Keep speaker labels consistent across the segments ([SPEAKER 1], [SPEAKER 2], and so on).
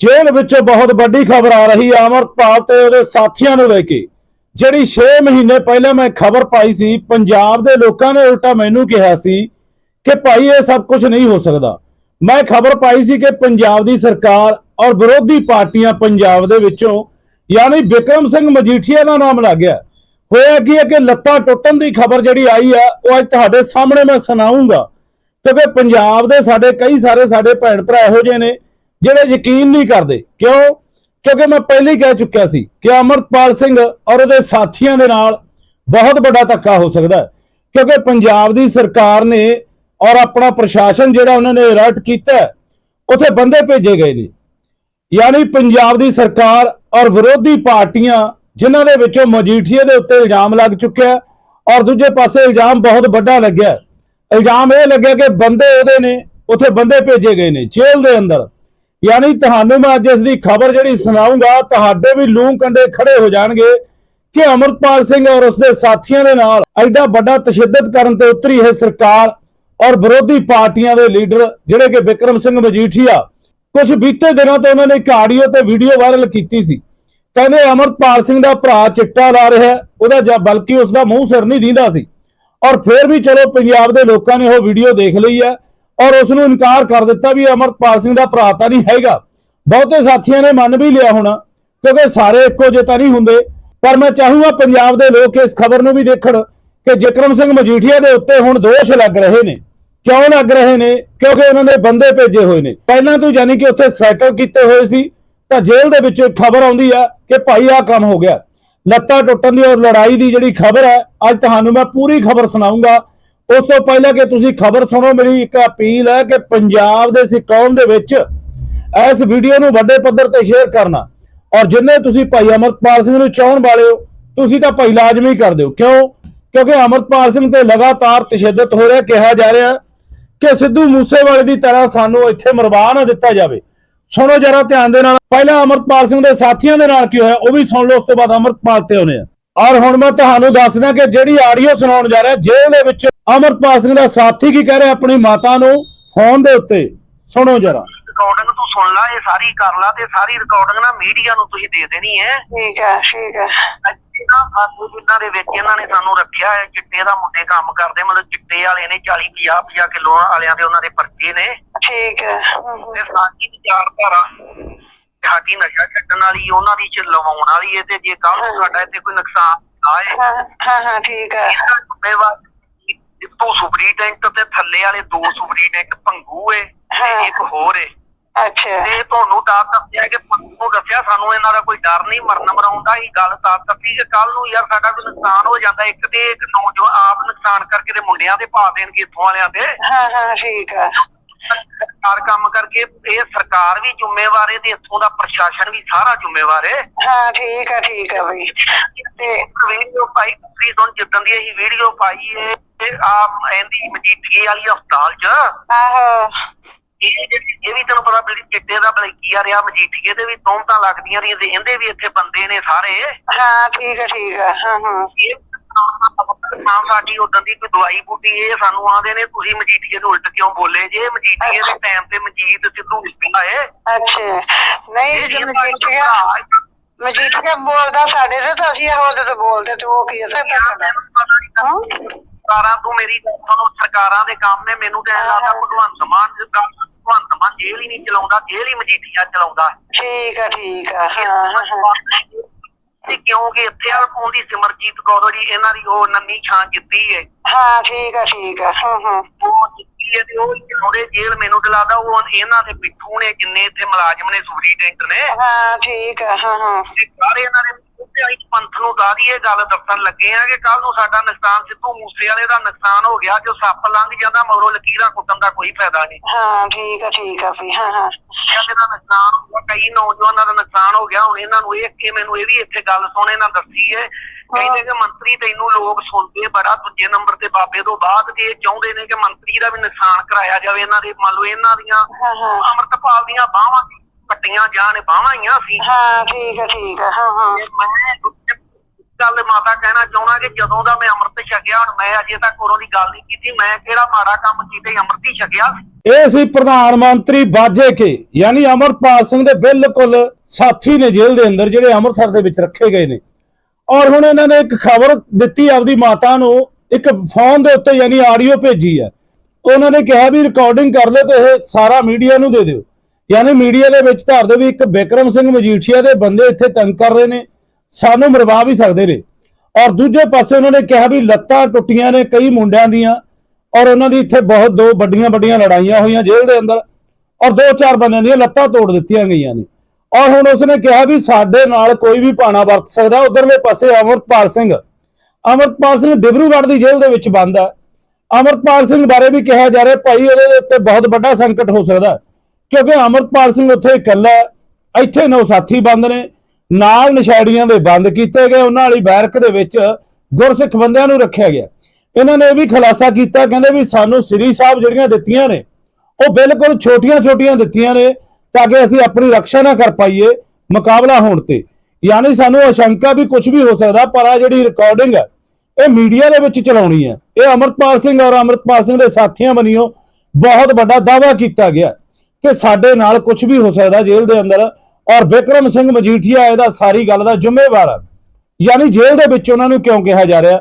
[SPEAKER 1] ਜੇਲ੍ਹ ਵਿੱਚੋਂ ਬਹੁਤ ਵੱਡੀ ਖਬਰ ਆ ਰਹੀ ਹੈ ਅਮਰਪਾਲ ਤੇ ਉਹਦੇ ਸਾਥੀਆਂ ਨੂੰ ਲੈ ਕੇ। ਜਿਹੜੀ 6 ਮਹੀਨੇ ਪਹਿਲਾਂ ਮੈਂ ਖਬਰ ਪਾਈ ਸੀ, ਪੰਜਾਬ ਦੇ ਲੋਕਾਂ ਨੇ ਉਲਟਾ ਮੈਨੂੰ ਕਿਹਾ ਸੀ ਕਿ ਭਾਈ ਇਹ ਸਭ ਕੁਝ ਨਹੀਂ ਹੋ ਸਕਦਾ। ਮੈਂ ਖਬਰ ਪਾਈ ਸੀ ਕਿ ਪੰਜਾਬ ਦੀ ਸਰਕਾਰ ਔਰ ਵਿਰੋਧੀ ਪਾਰਟੀਆਂ ਪੰਜਾਬ ਦੇ ਵਿੱਚੋਂ, ਯਾਨੀ ਵਿਕਰਮ ਸਿੰਘ ਮਜੀਠੀਆ ਦਾ ਨਾਮ ਲੱਗ ਗਿਆ। ਹੋਇਆ ਕੀ ਹੈ ਕਿ ਲੱਤਾਂ ਟੁੱਟਣ ਦੀ ਖਬਰ ਜਿਹੜੀ ਆਈ ਆ, ਉਹ ਅੱਜ ਤੁਹਾਡੇ ਸਾਹਮਣੇ ਮੈਂ ਸੁਣਾਉਂਗਾ ਕਿਉਂਕਿ ਪੰਜਾਬ ਦੇ ਸਾਡੇ ਕਈ ਸਾਰੇ ਸਾਡੇ ਭੈਣ ਭਰਾ ਇਹੋ ਜਿਹੇ ਨੇ ਜਿਹੜੇ ਯਕੀਨ ਨਹੀਂ ਕਰਦੇ। ਕਿਉਂ? ਕਿਉਂਕਿ ਮੈਂ ਪਹਿਲਾਂ ਹੀ ਕਹਿ ਚੁੱਕਿਆ ਸੀ ਕਿ ਅਮਰਪਾਲ ਸਿੰਘ ਔਰ ਉਹਦੇ ਸਾਥੀਆਂ ਦੇ ਨਾਲ ਬਹੁਤ ਵੱਡਾ ਧੱਕਾ ਹੋ ਸਕਦਾ ਹੈ। ਕਿਉਂਕਿ ਪੰਜਾਬ ਦੀ ਸਰਕਾਰ ਨੇ ਔਰ ਆਪਣਾ ਪ੍ਰਸ਼ਾਸਨ ਜਿਹੜਾ ਉਹਨਾਂ ਨੇ ਅਲਰਟ ਕੀਤਾ ਹੈ, ਉੱਥੇ ਬੰਦੇ ਭੇਜੇ ਗਏ ਨੇ। ਯਾਨੀ ਪੰਜਾਬ ਦੀ ਸਰਕਾਰ ਔਰ ਵਿਰੋਧੀ ਪਾਰਟੀਆਂ ਜਿਨ੍ਹਾਂ ਦੇ ਵਿੱਚੋਂ ਮਜੀਠੀਏ ਦੇ ਉੱਤੇ ਇਲਜ਼ਾਮ ਲੱਗ ਚੁੱਕਿਆ ਔਰ ਦੂਜੇ ਪਾਸੇ ਇਲਜ਼ਾਮ ਬਹੁਤ ਵੱਡਾ ਲੱਗਿਆ ਇਲਜ਼ਾਮ ਇਹ ਲੱਗਿਆ ਕਿ ਬੰਦੇ ਉਹਦੇ ਨੇ ਉੱਥੇ ਬੰਦੇ ਭੇਜੇ ਗਏ ਨੇ ਜੇਲ੍ਹ ਦੇ ਅੰਦਰ। ਯਾਨੀ ਤੁਹਾਨੂੰ ਮੈਂ ਅੱਜ ਇਸ ਦੀ ਖਬਰ ਜਿਹੜੀ ਸੁਣਾਉਂਗਾ, ਤੁਹਾਡੇ ਵੀ ਲੂੰ ਕੰਡੇ ਖੜੇ ਹੋ ਜਾਣਗੇ ਕਿ ਅਮਰਪਾਲ ਸਿੰਘ ਔਰ ਉਸਦੇ ਸਾਥੀਆਂ ਦੇ ਨਾਲ ਐਡਾ ਵੱਡਾ ਤਸ਼ੱਦਦ ਕਰਨ ਤੇ ਉਤਰੀ ਹੈ ਸਰਕਾਰ ਔਰ ਵਿਰੋਧੀ ਪਾਰਟੀਆਂ ਦੇ ਲੀਡਰ, ਜਿਹੜੇ ਕਿ ਵਿਕਰਮ ਸਿੰਘ ਮਜੀਠੀਆ ਕੁਝ ਬੀਤੇ ਦਿਨਾਂ ਤੋਂ ਉਹਨਾਂ ਨੇ ਇੱਕ ਆਡੀਓ ਤੇ ਵੀਡੀਓ ਵਾਇਰਲ ਕੀਤੀ ਸੀ। ਕਹਿੰਦੇ ਅਮਰਪਾਲ ਸਿੰਘ ਦਾ ਭਰਾ ਚਿੱਟਾ ਲਾ ਰਿਹਾ, ਉਹਦਾ ਜਾਂ ਬਲਕਿ ਉਸ ਦਾ ਮੂੰਹ ਸਿਰ ਨਹੀਂ ਦਿੰਦਾ ਸੀ। ਔਰ ਫਿਰ ਵੀ ਚਲੋ ਪੰਜਾਬ ਦੇ ਲੋਕਾਂ ਨੇ ਉਹ ਵੀਡੀਓ ਦੇਖ ਲਈ ਹੈ। ਔਰ ਉਸ ਨੂੰ ਇਨਕਾਰ ਕਰ ਦਿੱਤਾ ਵੀ ਇਹ ਅਮਰਪਾਲ ਸਿੰਘ ਦਾ ਭਰਾ ਤਾਂ ਨਹੀਂ ਹੈਗਾ। ਬਹੁਤੇ ਸਾਥੀਆਂ ਨੇ ਮੰਨ ਵੀ ਲਿਆ ਹੋਣਾ, ਕਿਉਂਕਿ ਸਾਰੇ ਇੱਕੋ ਜਿਹੇ ਤਾਂ ਨਹੀਂ ਹੁੰਦੇ। ਪਰ ਮੈਂ ਚਾਹੂੰਗਾ ਪੰਜਾਬ ਦੇ ਲੋਕ ਇਸ ਖਬਰ ਨੂੰ ਵੀ ਦੇਖਣ ਕਿ ਜਕਰਮ ਸਿੰਘ ਮਜੀਠੀਆ ਦੇ ਉੱਤੇ ਹੁਣ ਦੋਸ਼ ਲੱਗ ਰਹੇ ਨੇ। ਕਿਉਂ ਲੱਗ ਰਹੇ ਨੇ? ਕਿਉਂਕਿ ਉਹਨਾਂ ਨੇ ਬੰਦੇ ਭੇਜੇ ਹੋਏ ਨੇ। ਪਹਿਲਾਂ ਤੋਂ ਯਾਨੀ ਕਿ ਉੱਥੇ ਸੈਟਲ ਕੀਤੇ ਹੋਏ ਸੀ, ਤਾਂ ਜੇਲ੍ਹ ਦੇ ਵਿੱਚ ਖਬਰ ਆਉਂਦੀ ਆ ਕਿ ਭਾਈ ਆਹ ਕੰਮ ਹੋ ਗਿਆ। ਲੱਤਾਂ ਟੁੱਟਣ ਦੀ ਔਰ ਲੜਾਈ ਦੀ ਜਿਹੜੀ ਖਬਰ ਹੈ, ਅੱਜ ਤੁਹਾਨੂੰ ਮੈਂ ਪੂਰੀ ਖਬਰ ਸੁਣਾਉਂਗਾ ਉਸ ਤੋਂ ਪਹਿਲਾਂ ਕਿ ਤੁਸੀਂ ਖਬਰ ਸੁਣੋ ਮੇਰੀ ਇੱਕ ਅਪੀਲ ਹੈ ਕਿ ਪੰਜਾਬ ਦੇ ਸਿੱਖ ਕੌਮ ਦੇ ਵਿੱਚ ਇਸ ਵੀਡੀਓ ਨੂੰ ਵੱਡੇ ਪੱਧਰ ਤੇ ਸ਼ੇਅਰ ਕਰਨਾ। ਔਰ ਜਿੰਨੇ ਤੁਸੀਂ ਭਾਈ ਅਮਰਪਾਲ ਸਿੰਘ ਨੂੰ ਚਾਹਣ ਵਾਲੇ ਹੋ, ਤੁਸੀਂ ਤਾਂ ਭਾਈ ਲਾਜ਼ਮੀ ਕਰ ਦਿਓ ਕਿਉਂ? ਕਿਉਂਕਿ ਅਮਰਪਾਲ ਸਿੰਘ ਤੇ ਲਗਾਤਾਰ ਤਸ਼ੱਦਦ ਹੋ ਰਿਹਾ, ਕਿਹਾ ਜਾ ਰਿਹਾ ਕਿ ਸਿੱਧੂ ਮੂਸੇਵਾਲੇ ਦੀ ਤਰ੍ਹਾਂ ਸਾਨੂੰ ਇੱਥੇ ਮਰਵਾ ਨਾ ਦਿੱਤਾ ਜਾਵੇ। ਸੁਣੋ ਜਰਾ ਧਿਆਨ ਦੇ ਨਾਲ। ਪਹਿਲਾਂ ਅਮਰਪਾਲ ਸਿੰਘ ਦੇ ਸਾਥੀਆਂ ਦੇ ਨਾਲ ਕੀ ਹੋਇਆ, ਉਹ ਵੀ ਸੁਣ ਲਓ, ਉਸ ਤੋਂ ਬਾਅਦ ਅਮਰਪਾਲ ਤੇ ਆਉਨੇ ਆ। ਔਰ ਹੁਣ ਮੈਂ ਤੁਹਾਨੂੰ ਦੱਸਦਾ ਕਿ ਜਿਹੜੀ ਆਡੀਓ ਸੁਣਾਉਣ ਜਾ ਰਿਹਾ ਜੇਲ੍ਹ ਦੇ ਵਿੱਚ ਅਮਰਪਾਲ ਸਿੰਘ ਦਾ ਸਾਥੀ ਕੀ ਕਹਿ ਰਿਹਾ ਆਪਣੀ ਮਾਤਾ ਨੂੰ ਫੋਨ ਦੇ ਉੱਤੇ? ਸੁਣੋ ਜਰਾ।
[SPEAKER 2] ਰਿਕਾਰਡਿੰਗ ਤੂੰ ਸੁਣ ਲੈ ਇਹ ਸਾਰੀ ਕਰ ਲਾ ਤੇ ਸਾਰੀ ਰਿਕਾਰਡਿੰਗ ਨਾ ਮੀਡੀਆ ਨੂੰ ਤੁਸੀਂ ਦੇ ਦੇਣੀ ਹੈ।
[SPEAKER 3] ਠੀਕ ਹੈ ਠੀਕ ਹੈ।
[SPEAKER 2] ਅੱਛੇ ਨਾ ਆਗੂ ਜਿਨ੍ਹਾਂ ਦੇ ਵਿੱਚ ਇਹਨਾਂ ਨੇ ਸਾਨੂੰ ਰੱਖਿਆ ਹੈ ਚਿੱਟੇ ਦਾ ਮੁੰਡੇ ਕੰਮ ਕਰਦੇ ਮਤਲਬ ਚਿੱਟੇ ਵਾਲੇ ਨੇ 40 50 50 ਕਿਲੋ ਵਾਲਿਆਂ ਦੇ ਉਹਨਾਂ ਦੇ ਪਰਚੇ ਨੇ।
[SPEAKER 3] ਠੀਕ ਹੈ।
[SPEAKER 2] ਤੇ ਸਾਡੀ ਵਿਚਾਰਧਾਰਾ ਸਾਡੀ ਨਸ਼ਾ ਛੱਡਣ ਵਾਲੀ ਉਹਨਾਂ ਦੀ ਚ ਲਵਾਉਣ ਵਾਲੀ ਹੈ ਤੇ ਜੇ ਕੱਲ ਨੂੰ ਸਾਡਾ ਇੱਥੇ ਕੋਈ ਨੁਕਸਾਨ ਆਏ।
[SPEAKER 3] ਹਾਂ ਹਾਂ ਹਾਂ ਠੀਕ ਹੈ।
[SPEAKER 2] ਇਹਦਾ ਜ਼ਿੰਮੇਵਾਰ ਇੱਕੋ ਸੁਪਰੀਡੈਂਟ ਤੇ ਥੱਲੇ ਵਾਲੇ ਦੋ ਸੁਪਰੀਡੈਂਟ ਭੰਗੂ ਏ। ਤੇ ਇੱਕ ਹੋਰ ਏ।
[SPEAKER 3] ਅੱਛਾ।
[SPEAKER 2] ਤੇ ਤੁਹਾਨੂੰ ਤਾਂ ਦੱਸਿਆ ਕਿ ਨੂੰ ਦੱਸਿਆ ਸਾਨੂੰ ਇਹਨਾਂ ਦਾ ਕੋਈ ਡਰ ਨਹੀਂ ਮਰਨ ਮਰਾਉਣ ਦਾ ਹੀ ਗੱਲ ਤਾਂ ਦੱਸੀ ਕਿ ਕੱਲ ਨੂੰ ਯਾਰ ਸਾਡਾ ਕੋਈ ਨੁਕਸਾਨ ਹੋ ਜਾਂਦਾ ਇੱਕ ਤੇ ਇੱਕ ਨੌਜਵਾਨ ਆਪ ਨੁਕਸਾਨ ਕਰਕੇ ਤੇ ਮੁੰਡਿਆਂ ਦੇ ਪਾ ਦੇਣਗੇ ਇੱਥੋਂ ਵਾਲਿਆਂ ਦੇ।
[SPEAKER 3] ਹਾਂ ਹਾਂ ਠੀਕ ਹੈ।
[SPEAKER 2] ਸਰਕਾਰ ਕੰਮ ਕਰਕੇ ਇਹ ਸਰਕਾਰ ਵੀ ਜ਼ਿੰਮੇਵਾਰ ਹੈ ਤੇ ਇੱਥੋਂ ਦਾ ਪ੍ਰਸ਼ਾਸਨ ਵੀ ਸਾਰਾ ਜ਼ਿੰਮੇਵਾਰ ਹੈ।
[SPEAKER 3] ਹਾਂ ਠੀਕ ਹੈ ਠੀਕ ਹੈ ਬਈ।
[SPEAKER 2] ਤੇ ਵੀਡੀਓ ਪਾਈ ਤੁਸੀਂ ਤੋਂ ਜਿੱਦਣ ਦੀ ਇਹ ਵੀਡੀਓ ਪਾਈ ਹੈ ਇਹ ਆ ਇਹਦੀ ਮਜੀਠੀਏ ਵਾਲੀ ਹਸਪਤਾਲ 'ਚ।
[SPEAKER 3] ਆਹੋ।
[SPEAKER 2] ਇਹ ਜਿਹੜੀ ਇਹ ਵੀ ਤੈਨੂੰ ਪਤਾ ਵੀ ਚਿੱਟੇ ਦਾ ਬਲਕੀਆ ਰਿਹਾ ਮਜੀਠੀਏ ਦੇ ਵੀ ਤੋਮਤਾਂ ਲੱਗਦੀਆਂ ਰਹੀਆਂ ਤੇ ਇਹਦੇ ਵੀ ਇੱਥੇ ਬੰਦੇ ਨੇ ਸਾਰੇ।
[SPEAKER 3] ਹਾਂ ਠੀਕ ਹੈ ਠੀਕ ਹੈ। ਹਾਂ ਹਾਂ।
[SPEAKER 2] ਇਹ ਨਾ ਸਾਡੀ ਉਦੋਂ ਦੀ ਕੋਈ ਦਵਾਈ ਬੂਟੀ ਇਹ ਸਾਨੂੰ ਆਂਦੇ ਨੇ ਤੁਸੀਂ ਮਜੀਠੀਏ ਦੇ ਉਲਟ ਕਿਉਂ ਬੋਲੇ? ਜੇ ਮਜੀਠੀਏ ਦੇ ਟਾਈਮ ਤੇ ਮਜੀਦ ਸਿੱਧੂ ਆਏ
[SPEAKER 3] ਅੱਛਾ। ਨਹੀਂ ਜੇ
[SPEAKER 2] ਜਿਹੜਾ
[SPEAKER 3] ਮਜੀਠੀਆ ਮਜੀਠੀਆ ਬੋਲਦਾ ਸਾਡੇ ਤੇ ਤਾਂ ਅਸੀਂ ਉਹਦੇ ਤੇ ਬੋਲਦੇ ਤੇ ਉਹ ਕੀ ਹੈ ਹਾਂ?
[SPEAKER 2] ਸਰਕਾਰਾਂ ਤੋਂ ਮੇਰੀ ਸਰਕਾਰਾਂ ਦੇ ਕੰਮ ਨੇ ਮੈਨੂੰ ਤਾਂ ਲੱਗਦਾ ਭਗਵੰਤ ਮਾਨ ਭਗਵੰਤ ਮਾਨ ਜੇਲ੍ਹ ਹੀ ਨਹੀਂ ਚਲਾਉਂਦਾ ਜੇਲ੍ਹ ਹੀ ਮਜੀਠੀਆ ਚਲਾਉਂਦਾ।
[SPEAKER 3] ਠੀਕ ਹੈ ਠੀਕ ਹਾਂ ਹਾਂ ਹਾਂ।
[SPEAKER 2] ਤੇ ਕਿਉਂਕਿ ਇੱਥੇ ਆ ਉਹਦੀ ਸਿਮਰਜੀਤ ਕੌਰ ਜੀ ਇਹਨਾਂ ਦੀ ਉਹ ਨੰਨੀ ਛਾਂ ਜਿੱਤੀ ਹੈ
[SPEAKER 3] ਹਾਂ ਠੀਕ ਹੈ ਠੀਕ ਹੈ ਹਾਂ ਹਾਂ।
[SPEAKER 2] ਉਹ ਜਿੱਤੀ ਹੈ ਤੇ ਉਹ ਉਹਦੇ ਜੇਲ੍ਹ ਮੈਨੂੰ ਤੇ ਲੱਗਦਾ ਉਹ ਇਹਨਾਂ ਦੇ ਪਿੱਠੂ ਨੇ ਜਿੰਨੇ ਇੱਥੇ ਮੁਲਾਜ਼ਮ ਨੇ ਸੁਪਰੀਡੈਂਟ ਨੇ।
[SPEAKER 3] ਹਾਂ ਠੀਕ ਹੈ ਹਾਂ ਹਾਂ।
[SPEAKER 2] ਤੇ ਸਾਰੇ ਇਹਨਾਂ ਦੇ ਉੱਤੇ ਆਈ ਪੰਥ ਨੂੰ ਦਾਦੀ ਇਹ ਗੱਲ ਦੱਸਣ ਲੱਗੇ ਆ ਕਿ ਕੱਲ ਨੂੰ ਸਾਡਾ ਨੁਕਸਾਨ ਸਿੱਧੂ ਮੂਸੇ ਵਾਲੇ ਦਾ ਨੁਕਸਾਨ ਹੋ ਗਿਆ ਜੋ ਸੱਪ ਲੰਘ ਜਾਂਦਾ ਮਗਰੋਂ ਲਕੀਰਾਂ ਕੁੱਟਣ ਦਾ ਕੋਈ ਫਾਇਦਾ ਨਹੀਂ।
[SPEAKER 3] ਹਾਂ ਠੀਕ ਹੈ ਠੀਕ ਹੈ ਵੀ ਹਾਂ ਹਾਂ।
[SPEAKER 2] ਕਹਿੰਦੇ ਦਾ ਨੁਕਸਾਨ ਹੋ ਗਿਆ ਕਈ ਨੌਜਵਾਨਾਂ ਦਾ ਨੁਕਸਾਨ ਹੋ ਗਿਆ ਹੁਣ ਇਹਨਾਂ ਨੂੰ ਇਹ ਕਿ ਮੈਨੂੰ ਇਹ ਵੀ ਇੱਥੇ ਗੱਲ ਸੁਣੇ ਨਾ ਦੱਸੀ ਹੈ ਕਹਿੰਦੇ ਕਿ ਮੰਤਰੀ ਤੈਨੂੰ ਲੋਕ ਸੁਣਦੇ ਬੜਾ ਦੂਜੇ ਨੰਬਰ ਤੇ ਬਾਬੇ ਤੋਂ ਬਾਅਦ ਤੇ ਇਹ ਚਾਹੁੰਦੇ ਨੇ ਕਿ ਮੰਤਰੀ ਦਾ ਵੀ ਨੁਕਸਾਨ ਕਰਾਇਆ ਜਾਵੇ ਇਹਨਾਂ ਦੇ ਮੰਨ ਲਓ ਇਹਨਾਂ ਦੀਆਂ ਅਮਰਤਪਾਲ ਦੀਆਂ ਬਾਹਾਂ ਕੱਟੀਆਂ ਜਾਣ ਬਾਹਾਂ ਹੀ ਆ ਸੀ।
[SPEAKER 3] ਹਾਂ ਠੀਕ ਹੈ ਠੀਕ ਹੈ ਹਾਂ ਹਾਂ।
[SPEAKER 2] ਗੱਲ ਮਾਤਾ ਕਹਿਣਾ ਚਾਹੁੰਦਾ ਕਿ ਜਦੋਂ ਦਾ ਮੈਂ ਅੰਮ੍ਰਿਤ ਛਕਿਆ ਹੁਣ ਮੈਂ ਅਜੇ ਤੱਕ ਕੋਰੋਂ ਦੀ ਗੱਲ ਨਹੀਂ ਕੀਤੀ ਮੈਂ ਕਿਹੜਾ ਮਾੜਾ ਕੰਮ ਕੀਤਾ ਹੀ ਅੰਮ੍ਰਿਤ ਹੀ ਛਕਿਆ
[SPEAKER 1] ਇਹ ਸੀ ਪ੍ਰਧਾਨ ਮੰਤਰੀ ਬਾਜੇ ਕੇ ਯਾਨੀ ਅਮਰਪਾਲ ਸਿੰਘ ਦੇ ਬਿਲਕੁਲ ਸਾਥੀ ਨੇ ਜੇਲ੍ਹ ਦੇ ਅੰਦਰ ਜਿਹੜੇ ਅੰਮ੍ਰਿਤਸਰ ਦੇ ਵਿੱਚ ਰੱਖੇ ਗਏ ਨੇ। ਔਰ ਹੁਣ ਇਹਨਾਂ ਨੇ ਇੱਕ ਖਬਰ ਦਿੱਤੀ ਆਪਦੀ ਮਾਤਾ ਨੂੰ, ਇੱਕ ਫੋਨ ਦੇ ਉੱਤੇ ਯਾਨੀ ਆਡੀਓ ਭੇਜੀ ਹੈ। ਉਹਨਾਂ ਨੇ ਕਿਹਾ ਵੀ ਰਿਕਾਰਡਿੰਗ ਕਰ ਲਓ ਤੇ ਇਹ ਸਾਰਾ ਮੀਡੀਆ ਨੂੰ ਦੇ ਦਿਓ। ਯਾਨੀ ਮੀਡੀਆ ਦੇ ਵਿੱਚ ਧਰ ਦੇ ਵੀ ਇੱਕ ਬਿਕਰਮ ਸਿੰਘ ਮਜੀਠੀਆ ਦੇ ਬੰਦੇ ਇੱਥੇ ਤੰਗ ਕਰ ਰਹੇ ਨੇ, ਸਾਨੂੰ ਮਰਵਾ ਵੀ ਸਕਦੇ ਨੇ। ਔਰ ਦੂਜੇ ਪਾਸੇ ਉਹਨਾਂ ਨੇ ਕਿਹਾ ਵੀ ਲੱਤਾਂ ਟੁੱਟੀਆਂ ਨੇ ਕਈ ਮੁੰਡਿਆਂ ਦੀਆਂ, ਔਰ ਉਹਨਾਂ ਦੀ ਇੱਥੇ ਬਹੁਤ ਦੋ ਵੱਡੀਆਂ ਵੱਡੀਆਂ ਲੜਾਈਆਂ ਹੋਈਆਂ ਜੇਲ੍ਹ ਦੇ ਅੰਦਰ, ਔਰ ਦੋ ਚਾਰ ਬੰਦਿਆਂ ਦੀਆਂ ਲੱਤਾਂ ਤੋੜ ਦਿੱਤੀਆਂ ਗਈਆਂ ਨੇ। ਔਰ ਹੁਣ ਉਸਨੇ ਕਿਹਾ ਵੀ ਸਾਡੇ ਨਾਲ ਕੋਈ ਵੀ ਭਾਣਾ ਵਰਤ ਸਕਦਾ, ਉਧਰਲੇ ਪਾਸੇ ਅਮਰਪਾਲ ਸਿੰਘ। ਅਮਰਪਾਲ ਸਿੰਘ ਡਿਬਰੂਗੜ੍ਹ ਦੀ ਜੇਲ੍ਹ ਦੇ ਵਿੱਚ ਬੰਦ ਹੈ ਅਮਰਪਾਲ ਸਿੰਘ ਬਾਰੇ ਵੀ ਕਿਹਾ ਜਾ ਰਿਹਾ, ਭਾਈ ਉਹਦੇ ਉੱਤੇ ਬਹੁਤ ਵੱਡਾ ਸੰਕਟ ਹੋ ਸਕਦਾ ਕਿਉਂਕਿ ਅਮਰਪਾਲ ਸਿੰਘ ਉੱਥੇ ਇਕੱਲਾ ਇੱਥੇ ਨੌ ਸਾਥੀ ਬੰਦ ਨੇ, ਨਾਲ ਨਸ਼ਾੜੀਆਂ ਦੇ ਬੰਦ ਕੀਤੇ ਗਏ, ਉਹਨਾਂ ਵਾਲੀ ਬੈਰਕ ਦੇ ਵਿੱਚ ਗੁਰਸਿੱਖ ਬੰਦਿਆਂ ਨੂੰ ਰੱਖਿਆ ਗਿਆ। ਇਹਨਾਂ ਨੇ ਇਹ ਵੀ ਖੁਲਾਸਾ ਕੀਤਾ, ਕਹਿੰਦੇ ਵੀ ਸਾਨੂੰ ਸ੍ਰੀ ਸਾਹਿਬ ਜਿਹੜੀਆਂ ਦਿੱਤੀਆਂ ਨੇ, ਉਹ ਬਿਲਕੁਲ ਛੋਟੀਆਂ-ਛੋਟੀਆਂ ਦਿੱਤੀਆਂ ਨੇ ਤਾਂ ਕਿ ਅਸੀਂ ਆਪਣੀ ਰੱਖਿਆ ਨਾ ਕਰ ਪਾਈਏ ਮੁਕਾਬਲਾ ਹੋਣ ਤੇ। ਯਾਨੀ ਸਾਨੂੰ ਅਸ਼ੰਕਾ ਵੀ ਕੁਝ ਵੀ ਹੋ ਸਕਦਾ, ਪਰ ਆ ਜਿਹੜੀ ਰਿਕਾਰਡਿੰਗ ਹੈ, ਇਹ ਮੀਡੀਆ ਦੇ ਵਿੱਚ ਚਲਾਉਣੀ ਹੈ। ਇਹ ਅਮਰਪਾਲ ਸਿੰਘ ਔਰ ਅਮਰਪਾਲ ਸਿੰਘ ਦੇ ਸਾਥੀਆਂ ਬਣੀਓ ਬਹੁਤ ਵੱਡਾ ਦਾਅਵਾ ਕੀਤਾ ਗਿਆ ਕਿ ਸਾਡੇ ਨਾਲ ਕੁਝ ਵੀ ਹੋ ਸਕਦਾ ਜੇਲ੍ਹ ਦੇ ਅੰਦਰ ਔਰ ਬਿਕਰਮ ਸਿੰਘ ਮਜੀਠੀਆ ਇਹਦਾ ਸਾਰੀ ਗੱਲ ਦਾ ਜ਼ਿੰਮੇਵਾਰ ਹੈ ਯਾਨੀ ਜੇਲ੍ਹ ਦੇ ਵਿੱਚ ਉਹਨਾਂ ਨੂੰ ਕਿਉਂ ਕਿਹਾ ਜਾ ਰਿਹਾ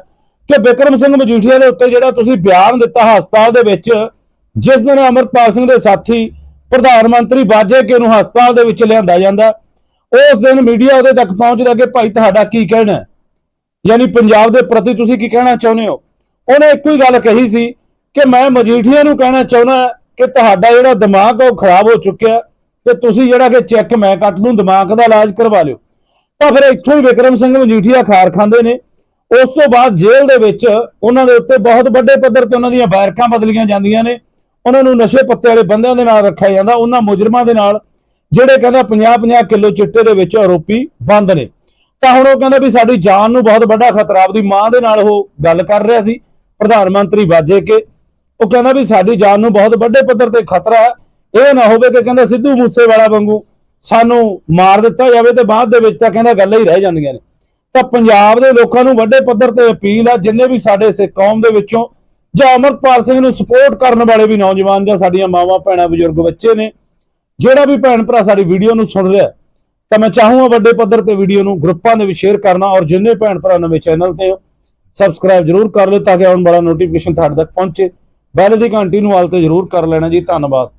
[SPEAKER 1] ਕਿ ਬਿਕਰਮ ਸਿੰਘ ਮਜੀਠੀਆ ਦੇ ਉੱਤੇ ਜਿਹੜਾ ਤੁਸੀਂ ਬਿਆਨ ਦਿੱਤਾ ਹਸਪਤਾਲ ਦੇ ਵਿੱਚ, ਜਿਸ ਦਿਨ ਅਮਰਪਾਲ ਸਿੰਘ ਦੇ ਸਾਥੀ ਪ੍ਰਧਾਨ ਮੰਤਰੀ ਬਾਜੇ ਕੇ ਨੂੰ ਹਸਪਤਾਲ ਦੇ ਵਿੱਚ ਲਿਆਂਦਾ ਜਾਂਦਾ। ਉਸ ਦਿਨ ਮੀਡੀਆ ਉਹਦੇ ਤੱਕ ਪਹੁੰਚਦਾ ਕਿ ਭਾਈ ਤੁਹਾਡਾ ਕੀ ਕਹਿਣਾ ਯਾਨੀ ਪੰਜਾਬ ਦੇ ਪ੍ਰਤੀ ਤੁਸੀਂ ਕੀ ਕਹਿਣਾ ਚਾਹੁੰਦੇ ਹੋ? ਉਹਨੇ ਇੱਕੋ ਹੀ ਗੱਲ ਕਹੀ ਸੀ ਕਿ ਮੈਂ ਮਜੀਠੀਆ ਨੂੰ ਕਹਿਣਾ ਚਾਹੁੰਦਾ ਕਿ ਤੁਹਾਡਾ ਜਿਹੜਾ ਦਿਮਾਗ ਉਹ ਖਰਾਬ ਹੋ ਚੁੱਕਿਆ ਤੇ ਤੁਸੀਂ ਜਿਹੜਾ ਕਿ ਚੈੱਕ ਮੈਂ ਕੱਟ ਦੂੰ, ਦਿਮਾਗ ਦਾ ਇਲਾਜ ਕਰਵਾ ਲਿਓ। ਤਾਂ ਫਿਰ ਇੱਥੋਂ ਹੀ ਵਿਕਰਮ ਸਿੰਘ ਮਜੀਠੀਆ ਖਾਰ ਖਾਂਦੇ ਨੇ। ਉਸ ਤੋਂ ਬਾਅਦ ਜੇਲ੍ਹ ਦੇ ਵਿੱਚ ਉਹਨਾਂ ਦੇ ਉੱਤੇ ਬਹੁਤ ਵੱਡੇ ਪੱਧਰ ਤੇ ਉਹਨਾਂ ਦੀਆਂ ਬੈਰਕਾਂ ਬਦਲੀਆਂ ਜਾਂਦੀਆਂ ਨੇ। ਉਹਨਾਂ ਨੂੰ ਨਸ਼ੇ ਪੱਤੇ ਵਾਲੇ ਬੰਦਿਆਂ ਦੇ ਨਾਲ ਰੱਖਿਆ ਜਾਂਦਾ, ਉਹਨਾਂ ਮੁਜਰਮਾਂ ਦੇ ਨਾਲ, ਜਿਹੜੇ ਕਹਿੰਦਾ 50-50 ਕਿਲੋ ਚਿੱਟੇ ਦੇ ਵਿੱਚ ਆਰੋਪੀ ਬੰਦ ਨੇ। ਤਾਂ ਹੁਣ ਉਹ ਕਹਿੰਦਾ ਵੀ ਸਾਡੀ ਜਾਨ ਨੂੰ ਬਹੁਤ ਵੱਡਾ ਖਤਰਾ, ਆਪਦੀ ਮਾਂ ਦੇ ਨਾਲ ਉਹ ਗੱਲ ਕਰ ਰਿਹਾ ਸੀ, ਪ੍ਰਧਾਨ ਮੰਤਰੀ ਬਾਜੇ ਕੇ। ਉਹ ਕਹਿੰਦਾ ਵੀ ਸਾਡੀ ਜਾਨ ਨੂੰ ਬਹੁਤ ਵੱਡੇ ਪੱਧਰ ਤੇ ਖਤਰਾ ਹੈ। ਇਹ ਨਾ ਹੋਵੇ ਕਿ ਕਹਿੰਦਾ ਸਿੱਧੂ ਮੂਸੇਵਾਲਾ ਵਾਂਗੂ ਸਾਨੂੰ ਮਾਰ ਦਿੱਤਾ ਜਾਵੇ ਤੇ ਬਾਅਦ ਦੇ ਵਿੱਚ ਤਾਂ ਕਹਿੰਦਾ ਗੱਲਾਂ ਹੀ ਰਹਿ ਜਾਂਦੀਆਂ ਨੇ। ਤਾਂ ਪੰਜਾਬ ਦੇ ਲੋਕਾਂ ਨੂੰ ਵੱਡੇ ਪੱਧਰ ਤੇ ਅਪੀਲ ਆ, ਜਿੰਨੇ ਵੀ ਸਾਡੇ ਸਿੱਖ ਕੌਮ ਦੇ ਵਿੱਚੋਂ ਜਾਂ ਅਮਰਪਾਲ ਸਿੰਘ ਨੂੰ ਸਪੋਰਟ ਕਰਨ ਵਾਲੇ ਵੀ ਨੌਜਵਾਨ ਜਾਂ ਸਾਡੀਆਂ ਮਾਵਾਂ, ਭੈਣਾਂ, ਬਜ਼ੁਰਗ ਬੱਚੇ ਨੇ, ਜਿਹੜਾ ਵੀ ਭੈਣ ਭਰਾ ਸਾਡੀ ਵੀਡੀਓ ਨੂੰ ਸੁਣ ਰਿਹਾ ਤਾਂ ਮੈਂ ਚਾਹੂੰਗਾ ਵੱਡੇ ਪੱਧਰ ਤੇ ਵੀਡੀਓ ਨੂੰ ਗਰੁੱਪਾਂ ਦੇ ਵਿੱਚ ਸ਼ੇਅਰ ਕਰਨਾ ਔਰ ਜਿੰਨੇ ਭੈਣ ਭਰਾ ਨਵੇਂ ਚੈਨਲ ਤੇ ਹੋ ਸਬਸਕ੍ਰਾਈਬ ਜਰੂਰ ਕਰ ਲਿਓ ਤਾਂ ਕਿ ਆਉਣ ਵਾਲਾ ਨੋਟੀਫਿਕੇਸ਼ਨ ਤੁਹਾਡੇ ਤੱਕ ਪਹੁੰਚੇ। ਬੈਲ ਦੀ ਘੰਟੀ ਨੂੰ ਆਲ ਤੇ ਜਰੂਰ ਕਰ ਲੈਣਾ ਜੀ। ਧੰਨਵਾਦ।